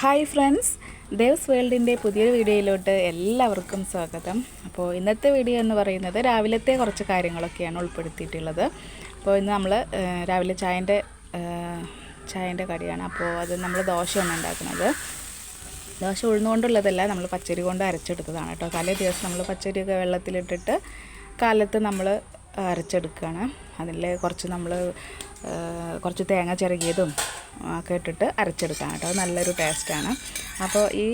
Hi friends Dev's വേൾഡിന്റെ പുതിയൊരു വീഡിയോയിലോട്ട് എല്ലാവർക്കും സ്വാഗതം. അപ്പോൾ ഇന്നത്തെ വീഡിയോ എന്ന് പറയുന്നത് രാവിലത്തെ കുറച്ച് കാര്യങ്ങളൊക്കെയാണ് ഉൾപ്പെടുത്തിയിട്ടുള്ളത്. അപ്പോൾ ഇന്ന് നമ്മൾ രാവിലെ ചായന്റെ ചായന്റെ കടിയാണ്. അപ്പോൾ അത് നമ്മൾ ദോശയാണ് ഉണ്ടാക്കുന്നത്. ദോശ ഉഴുന്നുകൊണ്ടുള്ളതല്ല നമ്മൾ പച്ചരി കൊണ്ട് അരച്ചെടുത്തതാണ് കേട്ടോ. തലേ ദിവസം നമ്മൾ പച്ചരിയൊക്കെ വെള്ളത്തിലിട്ടിട്ട് കാലത്ത് നമ്മൾ അരച്ചെടുക്കുകയാണ്. അതിൽ കുറച്ച് നമ്മൾ കുറച്ച് തേങ്ങ ചിരകിയതും ഒക്കെ ഇട്ടിട്ട് അരച്ചെടുക്കാം കേട്ടോ. നല്ലൊരു ടേസ്റ്റാണ് അപ്പോൾ ഈ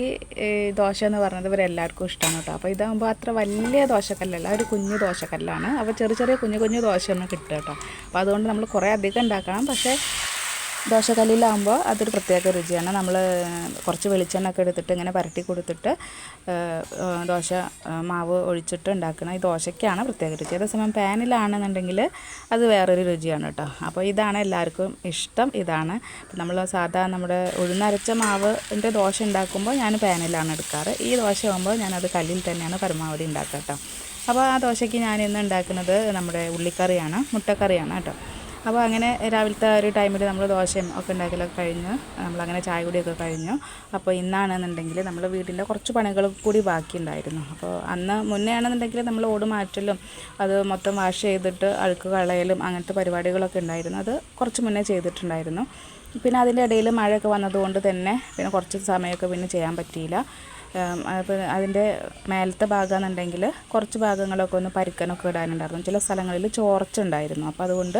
ദോശ എന്ന് പറയുന്നത് ഇവരെല്ലാവർക്കും ഇഷ്ടമാണ് കേട്ടോ. അപ്പോൾ ഇതാകുമ്പോൾ അത്ര വലിയ ദോശക്കല്ലല്ല ഒരു കുഞ്ഞു ദോശക്കല്ലാണ്. അപ്പോൾ ചെറിയ ചെറിയ കുഞ്ഞു കുഞ്ഞു ദോശയൊന്നും കിട്ടും കേട്ടോ. അപ്പോൾ അതുകൊണ്ട് നമ്മൾ കുറേ അധികം ഉണ്ടാക്കണം. പക്ഷേ ദോശക്കല്ലിലാകുമ്പോൾ അതൊരു പ്രത്യേക രുചിയാണ്. നമ്മൾ കുറച്ച് വെളിച്ചെണ്ണ ഒക്കെ എടുത്തിട്ട് ഇങ്ങനെ പരട്ടി കൊടുത്തിട്ട് ദോശ മാവ് ഒഴിച്ചിട്ട് ഉണ്ടാക്കുന്ന ഈ ദോശയ്ക്കാണ് പ്രത്യേക രുചി. അതേസമയം പാനിലാണെന്നുണ്ടെങ്കിൽ അത് വേറൊരു രുചിയാണ് കേട്ടോ അപ്പോൾ ഇതാണ് എല്ലാവർക്കും ഇഷ്ടം. ഇതാണ് നമ്മൾ സാധാ നമ്മുടെ ഉഴുന്നരച്ച മാവിന്റെ ദോശ ഉണ്ടാക്കുമ്പോൾ ഞാൻ പാനിലാണ് എടുക്കാറ്. ഈ ദോശ ആകുമ്പോൾ ഞാനത് കല്ലിൽ തന്നെയാണ് പരമാവധി ഉണ്ടാക്കുക കേട്ടോ അപ്പോൾ ആ ദോശയ്ക്ക് ഞാൻ ഇന്ന് ഉണ്ടാക്കുന്നത് നമ്മുടെ ഉള്ളിക്കറിയാണ് മുട്ടക്കറിയാണ് കേട്ടോ അപ്പോൾ അങ്ങനെ രാവിലത്തെ ഒരു ടൈമിൽ നമ്മൾ ദോശയും ഒക്കെ ഉണ്ടാക്കലൊക്കെ കഴിഞ്ഞ്. നമ്മളങ്ങനെ ചായ കുടിയൊക്കെ കഴിഞ്ഞു. അപ്പോൾ ഇന്നാണെന്നുണ്ടെങ്കിൽ നമ്മൾ വീട്ടിന്റെ കുറച്ച് പണികൾ കൂടി ബാക്കിയുണ്ടായിരുന്നു. അപ്പോൾ അന്ന് മുന്നേ ആണെന്നുണ്ടെങ്കിൽ നമ്മൾ ഓട് മാറ്റലും അത് മൊത്തം വാഷ് ചെയ്തിട്ട് അഴുക്ക് കളയലും അങ്ങനത്തെ പരിപാടികളൊക്കെ ഉണ്ടായിരുന്നു. അത് കുറച്ച് മുന്നേ ചെയ്തിട്ടുണ്ടായിരുന്നു. പിന്നെ അതിന്റെ ഇടയിൽ മഴയൊക്കെ വന്നതുകൊണ്ട് തന്നെ പിന്നെ കുറച്ച് സമയമൊക്കെ പിന്നെ ചെയ്യാൻ പറ്റിയില്ല. അപ്പോൾ അതിന്റെ മേലത്തെ ഭാഗമെന്നുണ്ടെങ്കിൽ കുറച്ച് ഭാഗങ്ങളൊക്കെ ഒന്ന് പരിക്കനൊക്കെ ഇടാനുണ്ടായിരുന്നു. ചില സ്ഥലങ്ങളിൽ ചോർച്ച ഉണ്ടായിരുന്നു അപ്പോൾ അതുകൊണ്ട്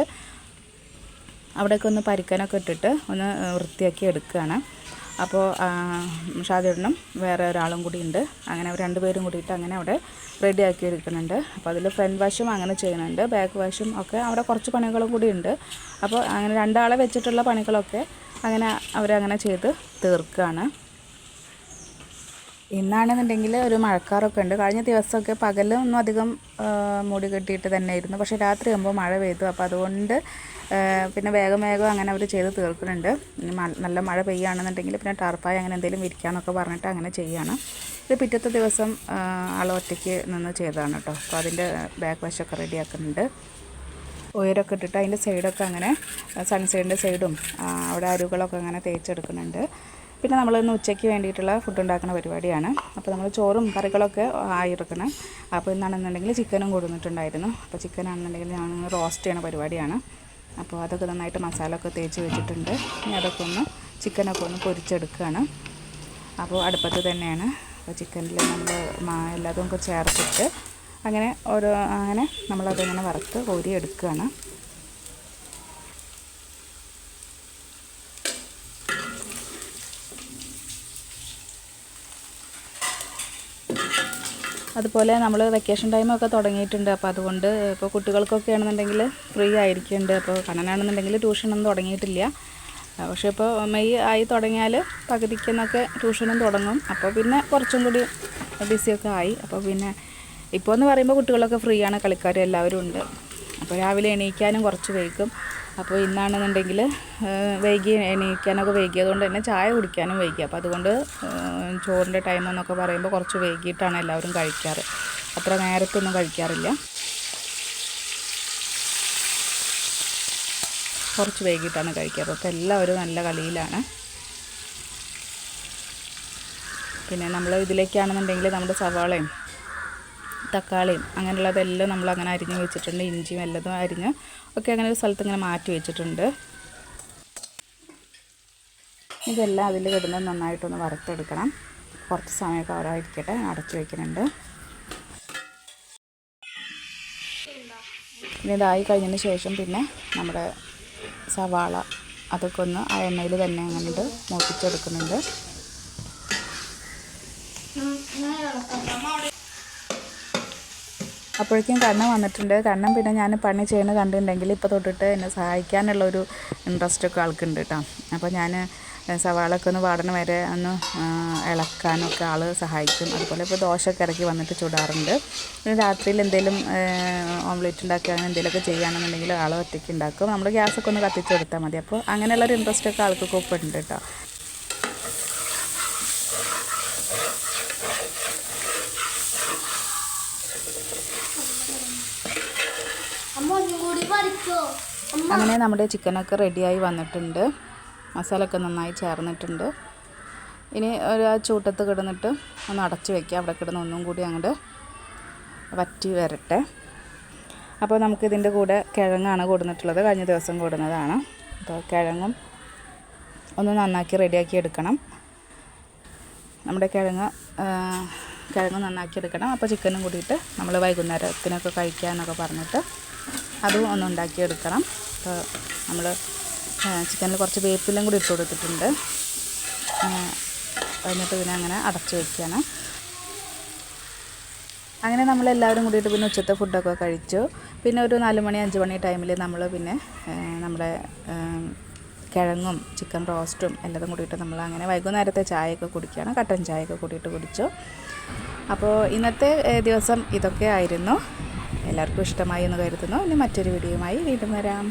അവിടെയൊക്കെ ഒന്ന് പരിക്കനൊക്കെ ഇട്ടിട്ട് ഒന്ന് വൃത്തിയാക്കി എടുക്കുകയാണ്. അപ്പോൾ ഷാജേട്ടനും വേറെ ഒരാളും കൂടി ഉണ്ട്. അങ്ങനെ രണ്ടുപേരും കൂടിയിട്ട് അങ്ങനെ അവിടെ റെഡിയാക്കി എടുക്കുന്നുണ്ട് അപ്പോൾ അതിൽ ഫ്രണ്ട് വാഷും അങ്ങനെ ചെയ്യുന്നുണ്ട്. ബാക്ക് വാഷും ഒക്കെ അവിടെ കുറച്ച് പണികളും കൂടി ഉണ്ട്. അപ്പോൾ അങ്ങനെ രണ്ടാളെ വെച്ചിട്ടുള്ള പണികളൊക്കെ അങ്ങനെ അവരങ്ങനെ ചെയ്ത് തീർക്കുകയാണ്. ഇന്നാണെന്നുണ്ടെങ്കിൽ ഒരു മഴക്കാറൊക്കെ ഉണ്ട്. കഴിഞ്ഞ ദിവസമൊക്കെ പകലൊന്നും അധികം മൂടി കെട്ടിയിട്ട് തന്നെയായിരുന്നു. പക്ഷേ രാത്രിയാകുമ്പോൾ മഴ പെയ്തു. അപ്പോൾ അതുകൊണ്ട് പിന്നെ വേഗം വേഗം അങ്ങനെ അവർ ചെയ്ത് തീർക്കുന്നുണ്ട്. നല്ല മഴ പെയ്യുകയാണെന്നുണ്ടെങ്കിൽ പിന്നെ ടാർപ്പായ അങ്ങനെ എന്തെങ്കിലും വിരിക്കാമെന്നൊക്കെ പറഞ്ഞിട്ട് അങ്ങനെ ചെയ്യുകയാണ് ഇത് പിറ്റത്തെ ദിവസം ആൾ നിന്ന് ചെയ്തതാണ് കേട്ടോ അപ്പോൾ അതിന്റെ ബാക്ക് വശമൊക്കെ റെഡിയാക്കുന്നുണ്ട് ഉയരൊക്കെ ഇട്ടിട്ട് അതിന്റെ സൈഡൊക്കെ അങ്ങനെ സൺസൈഡിന്റെ സൈഡും അവിടെ അരുകളൊക്കെ അങ്ങനെ തേച്ചെടുക്കുന്നുണ്ട്. പിന്നെ നമ്മൾ ഇന്ന് ഉച്ചയ്ക്ക് വേണ്ടിയിട്ടുള്ള ഫുഡ് ഉണ്ടാക്കുന്ന പരിപാടിയാണ്. അപ്പോൾ നമ്മൾ ചോറും കറികളൊക്കെ ആയിരിക്കണം അപ്പോൾ ഇന്നാണെന്നുണ്ടെങ്കിൽ ചിക്കനും കൊടുത്തിട്ടുണ്ടായിരുന്നു അപ്പോൾ ചിക്കൻ ആണെന്നുണ്ടെങ്കിൽ ഞാൻ റോസ്റ്റ് ചെയ്യുന്ന പരിപാടിയാണ്. അപ്പോൾ അതൊക്കെ നന്നായിട്ട് മസാല ഒക്കെ തേച്ച് വെച്ചിട്ടുണ്ട്. ഇനി അതൊക്കെ ഒന്ന് ചിക്കനൊക്കെ ഒന്ന് പൊരിച്ചെടുക്കുകയാണ്. അപ്പോൾ അടുപ്പത്ത് തന്നെയാണ്. അപ്പോൾ ചിക്കനിൽ നമ്മൾ മാ എല്ലാതും ഒക്കെ ചേർത്തിട്ട് അങ്ങനെ ഓരോ അങ്ങനെ നമ്മളതിങ്ങനെ വറുത്ത് കോരി എടുക്കുകയാണ് അതുപോലെ നമ്മൾ വെക്കേഷൻ ടൈമൊക്കെ തുടങ്ങിയിട്ടുണ്ട്. അപ്പോൾ അതുകൊണ്ട് ഇപ്പോൾ കുട്ടികൾക്കൊക്കെ ആണെന്നുണ്ടെങ്കിൽ ഫ്രീ ആയിരിക്കുന്നുണ്ട്. അപ്പോൾ കണ്ണനാണെന്നുണ്ടെങ്കിൽ ട്യൂഷനൊന്നും തുടങ്ങിയിട്ടില്ല. പക്ഷേ ഇപ്പോൾ മെയ് ആയി തുടങ്ങിയാൽ പകുതിക്കെന്നൊക്കെ ട്യൂഷനും തുടങ്ങും. അപ്പോൾ പിന്നെ കുറച്ചും കൂടി ബിസിയൊക്കെ ആയി. അപ്പോൾ പിന്നെ ഇപ്പോൾ എന്ന് പറയുമ്പോൾ കുട്ടികളൊക്കെ ഫ്രീ ആണ് കളിക്കാരും എല്ലാവരും ഉണ്ട്. അപ്പോൾ രാവിലെ എണീക്കാനും കുറച്ച് വൈകും. അപ്പോൾ ഇന്നാണെന്നുണ്ടെങ്കിൽ വൈകി എണീക്കാനൊക്കെ വൈകിയതുകൊണ്ട് തന്നെ ചായ കുടിക്കാനും വൈകി. അപ്പോൾ അതുകൊണ്ട് ചോറിന്റെ ടൈം എന്നൊക്കെ പറയുമ്പോൾ കുറച്ച് വൈകിട്ടാണ് എല്ലാവരും കഴിക്കാറ്. അത്ര നേരത്തൊന്നും കഴിക്കാറില്ല. കുറച്ച് വൈകിട്ടാണ് കഴിക്കാറ്. അപ്പോൾ എല്ലാവരും നല്ല കളിയിലാണ്. പിന്നെ നമ്മൾ ഇതിലേക്കാണെന്നുണ്ടെങ്കിൽ നമ്മുടെ സവാളയും തക്കാളിയും അങ്ങനെയുള്ളതെല്ലാം നമ്മൾ അങ്ങനെ അരിഞ്ഞ് വെച്ചിട്ടുണ്ട് ഇഞ്ചിയും എല്ലതും അരിഞ്ഞ് ഒക്കെ അങ്ങനെ ഒരു സ്ഥലത്ത് ഇങ്ങനെ മാറ്റി വെച്ചിട്ടുണ്ട്. ഇതെല്ലാം അതിൽ കിടന്ന് നന്നായിട്ടൊന്ന് വറുത്തെടുക്കണം. കുറച്ച് സമയമൊക്കെ അവരായിരിക്കട്ടെ അടച്ചു വയ്ക്കുന്നുണ്ട് പിന്നെ ഇതായി കഴിഞ്ഞതിന് ശേഷം പിന്നെ നമ്മുടെ സവാള അതൊക്കെ ഒന്ന് ആ എണ്ണയിൽ തന്നെ അങ്ങോട്ട് മൂപ്പിച്ചെടുക്കുന്നുണ്ട്. അപ്പോഴേക്കും കണ്ണൻ വന്നിട്ടുണ്ട്. കണ്ണൻ പിന്നെ ഞാൻ പണി ചെയ്യുന്നത് കണ്ടിട്ടുണ്ടെങ്കിൽ ഇപ്പോൾ തൊട്ടിട്ട് എന്നെ സഹായിക്കാനുള്ള ഒരു ഇൻട്രസ്റ്റ് ഒക്കെ ആൾക്കുണ്ട് കേട്ടോ അപ്പോൾ ഞാൻ സവാളൊക്കെ ഒന്ന് വാടണ വരെ ഒന്ന് ഇളക്കാനൊക്കെ ആൾ സഹായിക്കും. അതുപോലെ ഇപ്പോൾ ദോശയൊക്കെ ഇറക്കി വന്നിട്ട് ചുടാറുണ്ട്. പിന്നെ രാത്രിയിൽ എന്തെങ്കിലും ഓംലെറ്റ് ഉണ്ടാക്കുക എന്തെങ്കിലുമൊക്കെ ചെയ്യുകയാണെന്നുണ്ടെങ്കിൽ ആൾ ഒറ്റയ്ക്ക് ഉണ്ടാക്കും. നമ്മൾ ഗ്യാസൊക്കെ ഒന്ന് കത്തിച്ചെടുത്താൽ മതി. അപ്പോൾ അങ്ങനെയുള്ളൊരു ഇൻട്രസ്റ്റൊക്കെ ആൾക്കൊക്കെ ഒപ്പം ഉണ്ട് കേട്ടോ അങ്ങനെ നമ്മുടെ ചിക്കനൊക്കെ റെഡിയായി വന്നിട്ടുണ്ട്. മസാല ഒക്കെ നന്നായി ചേർന്നിട്ടുണ്ട്. ഇനി ഒരു ആ ചൂട്ടത്ത് കിടന്നിട്ട് ഒന്ന് അടച്ചു വെക്കുക അവിടെ കിടന്ന് ഒന്നും കൂടി അങ്ങോട്ട് വറ്റി വരട്ടെ. അപ്പോൾ നമുക്കിതിന്റെ കൂടെ കിഴങ്ങാണ് കൊടുന്നിട്ടുള്ളത്. കഴിഞ്ഞ ദിവസം കൊടുന്നതാണ്. അപ്പോൾ കിഴങ്ങും ഒന്ന് നന്നാക്കി റെഡിയാക്കി എടുക്കണം. നമ്മുടെ കിഴങ്ങ് കിഴങ്ങ് നന്നാക്കി എടുക്കണം. അപ്പോൾ ചിക്കനും കൂടിയിട്ട് നമ്മൾ വൈകുന്നേരത്തിനൊക്കെ കഴിക്കാമെന്നൊക്കെ പറഞ്ഞിട്ട് അതും ഒന്ന് ഉണ്ടാക്കിയെടുക്കണം. അപ്പോൾ നമ്മൾ ചിക്കനിൽ കുറച്ച് വേപ്പിലും കൂടി ഇട്ട് കൊടുത്തിട്ടുണ്ട്. എന്നിട്ട് പിന്നെ അങ്ങനെ അടച്ച് വയ്ക്കുകയാണ് അങ്ങനെ നമ്മൾ എല്ലാവരും കൂടിയിട്ട് പിന്നെ ഉച്ചത്തെ ഫുഡൊക്കെ കഴിച്ചു. പിന്നെ ഒരു നാല് മണി അഞ്ച് മണി ടൈമിൽ നമ്മൾ പിന്നെ നമ്മുടെ കിഴങ്ങും ചിക്കൻ റോസ്റ്റും എല്ലാതും കൂടിയിട്ട് നമ്മൾ അങ്ങനെ വൈകുന്നേരത്തെ ചായയൊക്കെ കുടിക്കുകയാണ്. കട്ടൻ ചായയൊക്കെ കൂടിയിട്ട് കുടിച്ചു. അപ്പോൾ ഇന്നത്തെ ദിവസം ഇതൊക്കെ ആയിരുന്നു. എല്ലാവർക്കും ഇഷ്ടമായി എന്ന് കരുതുന്നു. ഇനി മറ്റൊരു വീഡിയോയുമായി വീണ്ടും വരാം.